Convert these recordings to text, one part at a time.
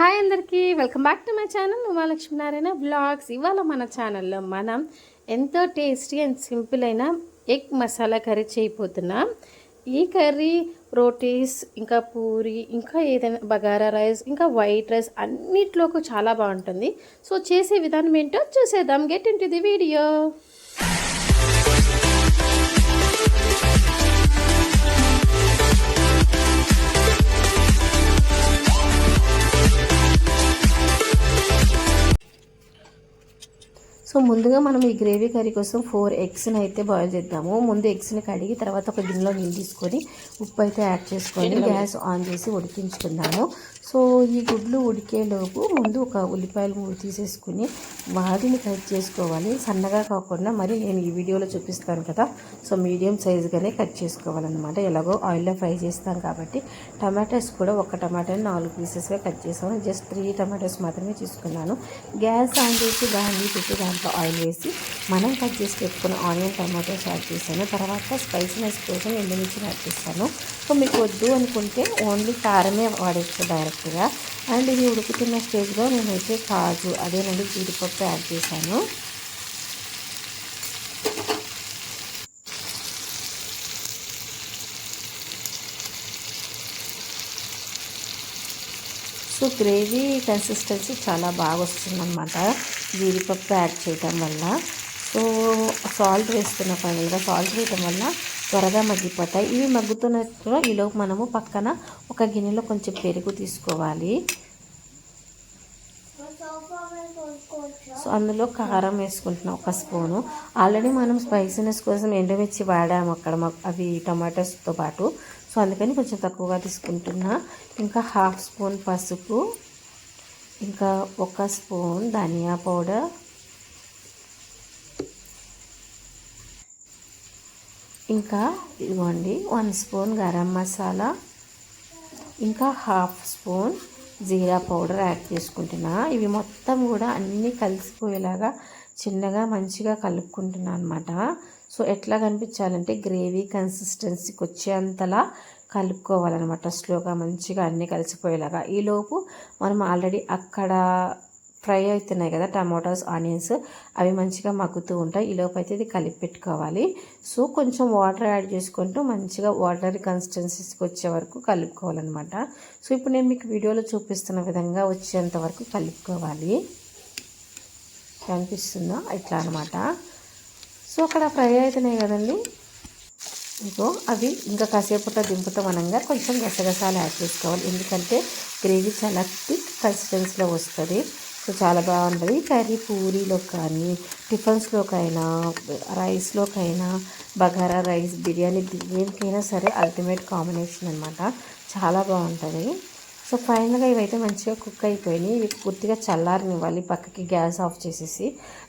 Hi అందరికీ welcome back to my channel Umalakshminarayana blogs ఇవాళ మన ఛానల్లో మనం ఎంతో టేస్టీ అండ్ సింపుల్ అయిన ఎగ్ మసాలా కర్రీ చేయబోతున్నాం. ఈ కర్రీ రోటీస్ ఇంకా పూరి ఇంకా ఏదైనా బగారా రైస్ ఇంకా వైట్ రైస్ అన్నిట్లోకి చాలా బాగుంటుంది. సో చేసే విధానం ఏంటో చూసేద్దాం. Get into the video. ముందుగా మనం ఈ గ్రేవీ కర్రీ కోసం ఫోర్ ఎగ్స్ని అయితే బాయిల్ చేద్దాము. ముందు ఎగ్స్ని కడిగి తర్వాత ఒక గిన్నెలో నీళ్ళు తీసుకొని ఉప్పు అయితే యాడ్ చేసుకొని గ్యాస్ ఆన్ చేసి ఉడికించుకుందాము. సో ఈ గుడ్లు ఉడికేలోపు ముందు ఒక ఉల్లిపాయలు మూడు తీసేసుకుని వాటిని కట్ చేసుకోవాలి. సన్నగా కాకుండా మరి నేను ఈ వీడియోలో చూపిస్తాను కదా. సో మీడియం సైజుగానే కట్ చేసుకోవాలన్నమాట. ఎలాగో ఆయిల్లో ఫ్రై చేస్తాం కాబట్టి టమాటాస్ కూడా ఒక టమాటాని నాలుగు పీసెస్గా కట్ చేసాను. జస్ట్ త్రీ టమాటాస్ మాత్రమే తీసుకున్నాను. గ్యాస్ ఆన్ చేసి దాన్ని పెట్టి దాంట్లో ఆయిల్ వేసి మనం కట్ చేసి పెట్టుకున్న ఆనియన్ టమాటోస్ యాడ్ చేశాను. తర్వాత స్పైసీనెస్ కోసం ఎండుమిర్చిని యాడ్ చేస్తాను. సో మీకు వద్దు అనుకుంటే ఓన్లీ కారమే వాడచ్చు డైరెక్ట్గా. అండ్ ఇది ఉడుకుతున్న స్టేజ్లో నేనైతే కాజు అదేనండి జీడిపప్పు యాడ్ చేశాను. సో గ్రేవీ కన్సిస్టెన్సీ చాలా బాగా వస్తుందన్నమాట జీడిపప్పు యాడ్ చేయటం వల్ల. సో సాల్ట్ వేస్తున్న ఫైనల్గా సాల్ట్ వేయటం వల్ల త్వరగా మగ్గిపోతాయి. ఇవి మగ్గుతున్నట్టుగా ఈలోపు మనము పక్కన ఒక గిన్నెలో కొంచెం పెరుగు తీసుకోవాలి. సో అందులో కారం వేసుకుంటున్నాం ఒక స్పూను. ఆల్రెడీ మనం స్పైసీనెస్ కోసం ఎండుమిర్చి వాడాము అక్కడ అవి టమాటోస్తో పాటు. సో అందుకని కొంచెం తక్కువగా తీసుకుంటున్నా. ఇంకా హాఫ్ స్పూన్ పసుపు. ఇంకా ఒక స్పూన్ ధనియా పౌడర్. ఇంకా ఇదిగోండి వన్ స్పూన్ గరం మసాలా ఇంకా half spoon jeera powder add చేసుకుంటున్నా. ఇవి మొత్తం కూడా అన్నీ కలిసిపోయేలాగా చిన్నగా మంచిగా కలుపుకుంటున్నా అనమాట సో ఎట్లా కనిపించాలంటే గ్రేవీ కన్సిస్టెన్సీకి వచ్చేంతలా కలుపుకోవాలన్నమాట. స్లోగా మంచిగా అన్నీ కలిసిపోయేలాగా. ఈలోపు మనం ఆల్రెడీ అక్కడ ఫ్రై అవుతున్నాయి కదా టమాటోస్ ఆనియన్స్ అవి మంచిగా మగ్గుతూ ఉంటాయి. ఈలోపు అయితే ఇది కలిపి పెట్టుకోవాలి. సో కొంచెం వాటర్ యాడ్ చేసుకుంటూ మంచిగా వాటర్ కన్సిస్టెన్సీస్కి వచ్చే వరకు కలుపుకోవాలన్నమాట. సో ఇప్పుడు నేను మీకు వీడియోలో చూపిస్తున్న విధంగా వచ్చేంత వరకు కలుపుకోవాలి. కనిపిస్తుందా? ఇట్లా అనమాట సో అక్కడ ఫ్రై అవుతున్నాయి కదండి. ఇంకో అవి ఇంకా కాసేపట్లో దింపుతాం అనంగా కొంచెం గసగసాలు యాడ్ చేసుకోవాలి. ఎందుకంటే గ్రేవీ చాలా థిక్ కన్సిస్టెన్సీలో వస్తుంది. సో చాలా బాగుంటుంది. కర్రీ పూరీలో కానీ టిఫిన్స్లోకైనా రైస్లోకైనా బగారా రైస్ బిర్యానీ దేనికైనా సరే అల్టిమేట్ కాంబినేషన్ అనమాట చాలా బాగుంటుంది. సో ఫైనల్గా ఇవైతే మంచిగా కుక్ అయిపోయినాయి. ఇవి పూర్తిగా చల్లారనివ్వాలి. పక్కకి గ్యాస్ ఆఫ్ చేసేసి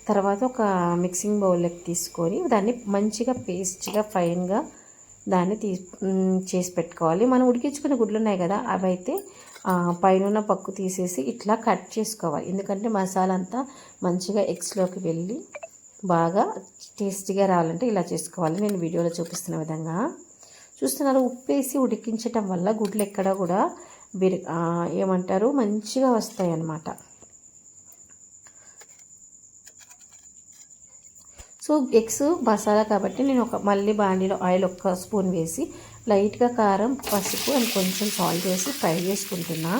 తర్వాత ఒక మిక్సింగ్ బౌల్లోకి తీసుకొని దాన్ని మంచిగా పేస్ట్గా ఫైన్గా దాన్ని తీ చేసి పెట్టుకోవాలి. మనం ఉడికించుకునే గుడ్లు ఉన్నాయి కదా అవి అయితే పైన పక్కు తీసేసి ఇట్లా కట్ చేసుకోవాలి. ఎందుకంటే మసాలా అంతా మంచిగా ఎగ్స్లోకి వెళ్ళి బాగా టేస్టీగా రావాలంటే ఇలా చేసుకోవాలి. నేను వీడియోలో చూపిస్తున్న విధంగా. చూస్తున్నారు ఉప్పేసి ఉడికించటం వల్ల గుడ్లు ఎక్కడ కూడా బిర్ ఏమంటారు మంచిగా వస్తాయి అన్నమాట సో ఎగ్స్ మసాలా కాబట్టి నేను ఒక మళ్ళీ బాండీలో ఆయిల్ ఒక్క స్పూన్ వేసి లైట్గా కారం పసుపు అండ్ కొంచెం సాల్ట్ వేసి ఫ్రై చేసుకుంటున్నా.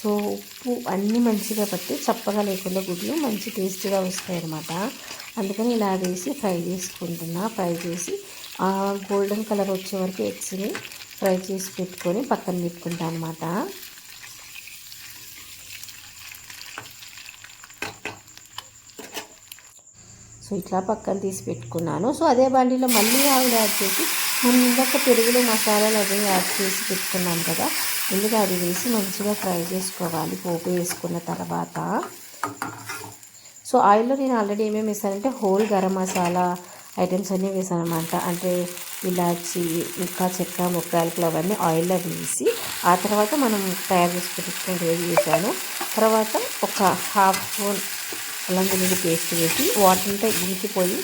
సో ఉప్పు అన్నీ మంచిగా పట్టి చప్పగా లేకుండా గుడ్లు మంచి టేస్టీగా వస్తాయి అన్నమాట అందుకని ఇలా వేసి ఫ్రై చేసుకుంటున్నా. ఫ్రై చేసి గోల్డెన్ కలర్ వచ్చే వరకు ఎగ్స్ని ఫ్రై చేసి పెట్టుకొని పక్కన పెట్టుకుంటాను అనమాట సో ఇట్లా పక్కన తీసి పెట్టుకున్నాను. సో అదే బండిలో మళ్ళీ ఆవిడ యాడ్ చేసి మనం ఇందాక పెరుగులో మసాలాలు అవి యాడ్ చేసి పెట్టుకున్నాం కదా ముందుగా అది వేసి మంచిగా ఫ్రై చేసుకోవాలి పోపు వేసుకున్న తర్వాత. సో ఆయిల్లో నేను ఆల్రెడీ ఏమేమి వేసానంటే హోల్ గరం మసాలా ఐటమ్స్ అన్నీ వేసాను అనమాట అంటే ఇలాచి ఇంకా చెక్క ముక్కలు అవన్నీ ఆయిల్లో వేసి ఆ తర్వాత మనం తయారు చేసి పెట్టుకుని రెడీ చేశాను తర్వాత ఒక హాఫ్ స్పూన్ అల్లం వెల్లుల్లి పేస్ట్ వేసి వాటర్ అంతా ఇంకిపోయి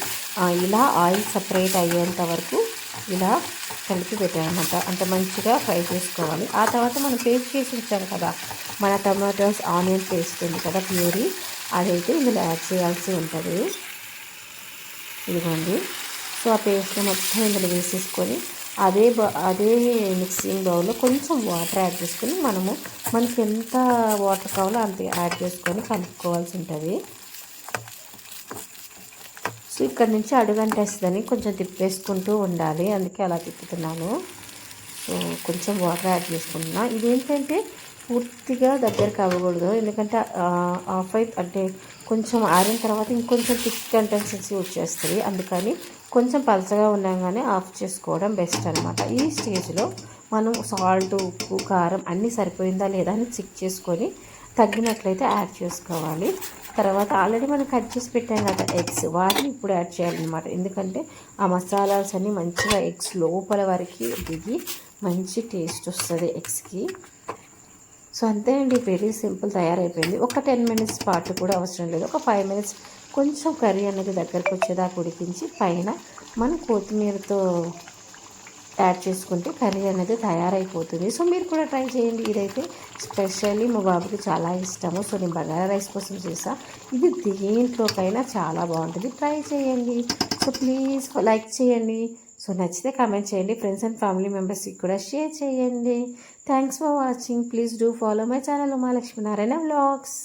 ఇలా ఆయిల్ సపరేట్ అయ్యేంత వరకు ఇలా కలిపి పెట్టామన్నమాట. అంత మంచిగా ఫ్రై చేసుకోవాలి. ఆ తర్వాత మనం పేస్ట్ చేసి ఉంచాం కదా మన టమాటోస్ ఆనియన్ పేస్ట్ ఉంది కదా ప్యూరీ అదైతే ఇందులో యాడ్ చేయాల్సి ఉంటుంది. ఇదిగోండి. సో ఆ పేస్ట్ మొత్తం ఇందులో వేసేసుకొని అదే అదే మిక్సింగ్ బౌల్లో కొంచెం వాటర్ యాడ్ చేసుకొని మనము మనకి ఎంత వాటర్ కావాలో అంత యాడ్ చేసుకొని కలుపుకోవాల్సి ఉంటుంది. సో ఇక్కడ నుంచి అడుగంటేస్తుందని కొంచెం తిప్పేసుకుంటూ ఉండాలి. అందుకే అలా తిప్పుతున్నాను. సో కొంచెం వాటర్ యాడ్ చేసుకుంటున్నా. ఇదేంటంటే పూర్తిగా దగ్గరికి అవ్వకూడదు. ఎందుకంటే ఆఫ్ అయి అంటే కొంచెం ఆరిన తర్వాత ఇంకొంచెం థిక్ కంటెన్సెన్సీ వచ్చేస్తుంది. అందుకని కొంచెం పలచగా ఉండగానే ఆఫ్ చేసుకోవడం బెస్ట్ అనమాట ఈ స్టేజ్లో మనం సాల్ట్ ఉప్పు కారం అన్నీ సరిపోయిందా లేదా అని చెక్ చేసుకొని తగ్గినట్లయితే యాడ్ చేసుకోవాలి. తర్వాత ఆల్రెడీ మనం కట్ చేసి పెట్టాం కదా ఎగ్స్. వాటిని ఇప్పుడు యాడ్ చేయాలన్నమాట. ఎందుకంటే ఆ మసాలాస్ అన్నీ మంచిగా ఎగ్స్ లోపల వరకు దిగి మంచి టేస్ట్ వస్తుంది ఎగ్స్కి. సో అంతే అండి. వెరీ సింపుల్ తయారైపోయింది. ఒక టెన్ మినిట్స్ పాటు కూడా అవసరం లేదు. ఒక ఫైవ్ మినిట్స్ కొంచెం కర్రీ అనేది దగ్గరకు వచ్చేదాకా ఉడికించి పైన మనం కొత్తిమీరతో యాడ్ చేసుకుంటే కర్రీ అనేది తయారైపోతుంది. సో మీరు కూడా ట్రై చేయండి. ఇదైతే స్పెషల్లీ మా బాబుకి చాలా ఇష్టము. సో నేను బగారా రైస్ కోసం చేసా. ఇది దేంట్లోకైనా చాలా బాగుంటుంది. ట్రై చేయండి. సో ప్లీజ్ లైక్ చేయండి. సో నచ్చితే కామెంట్ చేయండి. ఫ్రెండ్స్ అండ్ ఫ్యామిలీ మెంబర్స్కి కూడా షేర్ చేయండి. Thanks for watching. Please do follow my channel Umalakshminarayana vlogs.